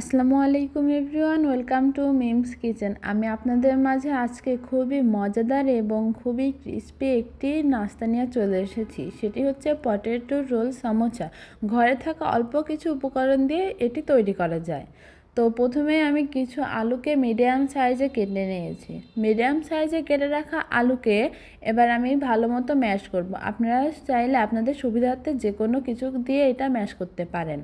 আসসালামু আলাইকুম everyone, welcome to Mim's kitchen. আমি আপনাদের মাঝে আজকে খুবই মজাদার এবং খুবই ক্রিস্পি একটি নাস্তা নিয়ে চলে এসেছি। সেটি হচ্ছে পটেটো রোল সামোচা ঘরে থাকা অল্প কিছু উপকরণ দিয়ে এটি তৈরি করা যায়। তো প্রথমে আমি কিছু আলুকে মিডিয়াম সাইজে কেটে নিয়েছি। মিডিয়াম সাইজে কেটে রাখা আলুকে এবার আমি ভালো মতো ম্যাশ করব। আপনারা চাইলে আপনাদের সুবিধার্থে যে কোনো কিছু দিয়ে এটা ম্যাশ করতে পারেন।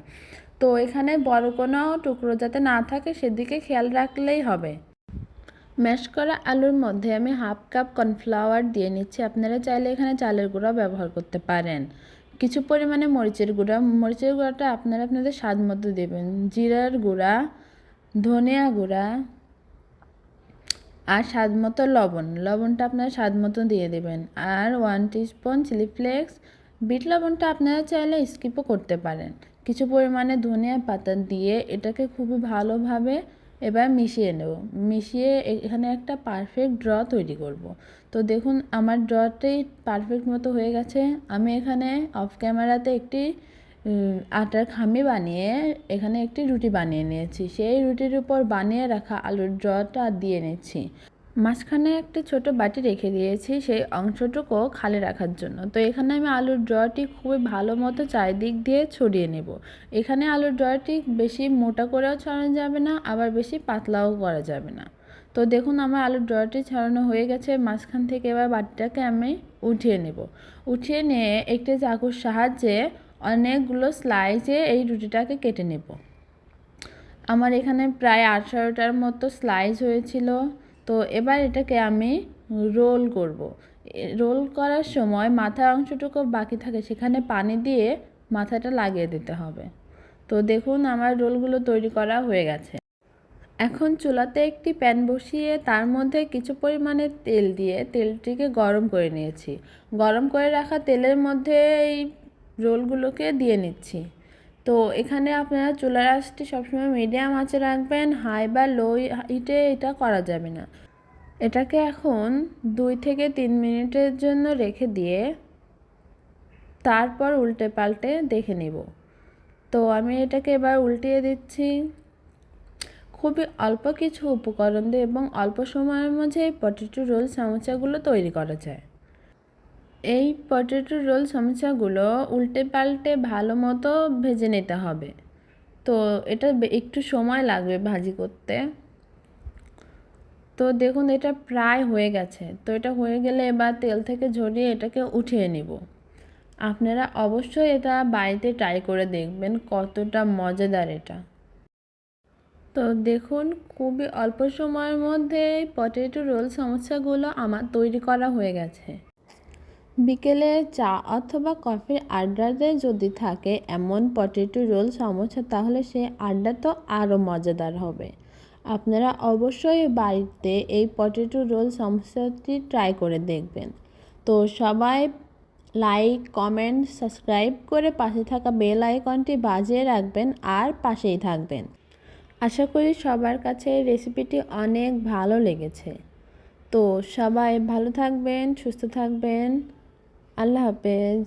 তো এখানে বড় কোনো টুকরো যাতে না থাকে সেদিকে খেয়াল রাখলেই হবে। ম্যাশ করা আলুর মধ্যে আমি হাফ কাপ কর্নফ্লাওয়ার দিয়ে নিচ্ছি। আপনারা চাইলে এখানে চালের গুঁড়া ব্যবহার করতে পারেন। কিছু পরিমাণে মরিচের গুঁড়া। মরিচের গুঁড়াটা আপনারা আপনাদের স্বাদ মতো দেবেন। জিরার গুঁড়া ধনিয়া গুঁড়া আর স্বাদ মতো লবণ। লবণটা আপনারা স্বাদ মতো দিয়ে দেবেন। আর ওয়ান টিস্পুন চিলি ফ্লেক্স বিট লবণটা আপনারা চাইলে স্কিপও করতে পারেন। কিছু পরিমাণে ধনিয়া পাতা দিয়ে এটাকে খুবই ভালোভাবে এবার মিশিয়ে নেব। মিশিয়ে এখানে একটা পারফেক্ট ড্র তৈরি করব। তো দেখুন, আমার ড্রটাই পারফেক্ট মতো হয়ে গেছে। আমি এখানে অফ ক্যামেরাতে একটি আটার খামি বানিয়ে এখানে একটি রুটি বানিয়ে নিয়েছি। সেই রুটির উপর বানিয়ে রাখা আলুর ড্রটা দিয়ে নিচ্ছি। মাঝখানে একটি ছোট বাটি রেখে দিয়েছি সেই অংশটুকু খালি রাখার জন্য। তো এখানে আমি আলুর ড্রটি খুবই ভালো মতো চারিদিক দিয়ে ছড়িয়ে নেব। এখানে আলুর ড্রটি বেশি মোটা করেও ছড়ানো যাবে না, আবার বেশি পাতলাও করা যাবে না। তো দেখুন, আমার আলুর ড্রটি ছড়ানো হয়ে গেছে। মাঝখান থেকে এবার বাটিটাকে আমি উঠিয়ে নেব। উঠিয়ে নিয়ে একটি চাকুর সাহায্যে অনেকগুলো স্লাইসে এই রুটিটাকে কেটে নেব। আমার এখানে প্রায় আঠারোটার মতো স্লাইস হয়েছিল। তো এবার এটাকে আমি রোল করব। রোল করার সময় মাথার অংশটুকু বাকি থাকে, সেখানে পানি দিয়ে মাথাটা লাগিয়ে দিতে হবে। তো দেখুন আমার রোলগুলো তৈরি করা হয়ে গেছে। এখন চুলাতে একটি প্যান বসিয়ে তার মধ্যে কিছু পরিমাণে তেল দিয়ে তেলটিকে গরম করে নিয়েছি। গরম করে রাখা তেলের মধ্যে এই রোলগুলোকে দিয়ে নিচ্ছি। তো এখানে আপনারা চুলার আঁচটি সবসময় মিডিয়াম আঁচে রাখবেন হাই বা লো হিটে এটা করা যাবে না। এটাকে এখন দুই থেকে তিন মিনিটের জন্য রেখে দিয়ে তারপর উল্টে পাল্টে দেখে নিব। তো আমি এটাকে এবার উল্টিয়ে দিচ্ছি। খুবই অল্প কিছু উপকরণ দিয়ে এবং অল্প সময়ের মধ্যে এই পটেটো রোল সমস্যাগুলো তৈরি করা যায়। এই পটেটো রোল সমস্যাগুলো উল্টে পাল্টে ভালো মতো ভেজে নিতে হবে। তো এটা একটু সময় লাগবে ভাজি করতে। তো দেখুন, এটা প্রায় হয়ে গেছে। তো এটা হয়ে গেলে এবার তেল থেকে ঝরিয়ে এটাকে উঠিয়ে নিব। আপনারা অবশ্যই এটা বাড়িতে ট্রাই করে দেখবেন কতটা মজাদার এটা। তো দেখুন, খুবই অল্প সময়ের মধ্যে পটেটো রোল সমস্যাগুলো আমার তৈরি করা হয়ে গেছে। বিকেলে চা অথবা কফির আড্ডাতে যদি থাকে এমন পটেটো রোল সমস্যা তাহলে সে আড্ডা তো আরও মজাদার হবে। আপনারা অবশ্যই বাড়িতে এই পটেটো রোল সমস্যাটি ট্রাই করে দেখবেন। তো সবাই লাইক, কমেন্ট, সাবস্ক্রাইব করে পাশে থাকা বেল আইকনটি বাজিয়ে রাখবেন আর পাশেই থাকবেন। আশা করি সবার কাছে রেসিপিটি অনেক ভালো লেগেছে। তো সবাই ভালো থাকবেন, সুস্থ থাকবেন। আল্লাহ হাফেজ।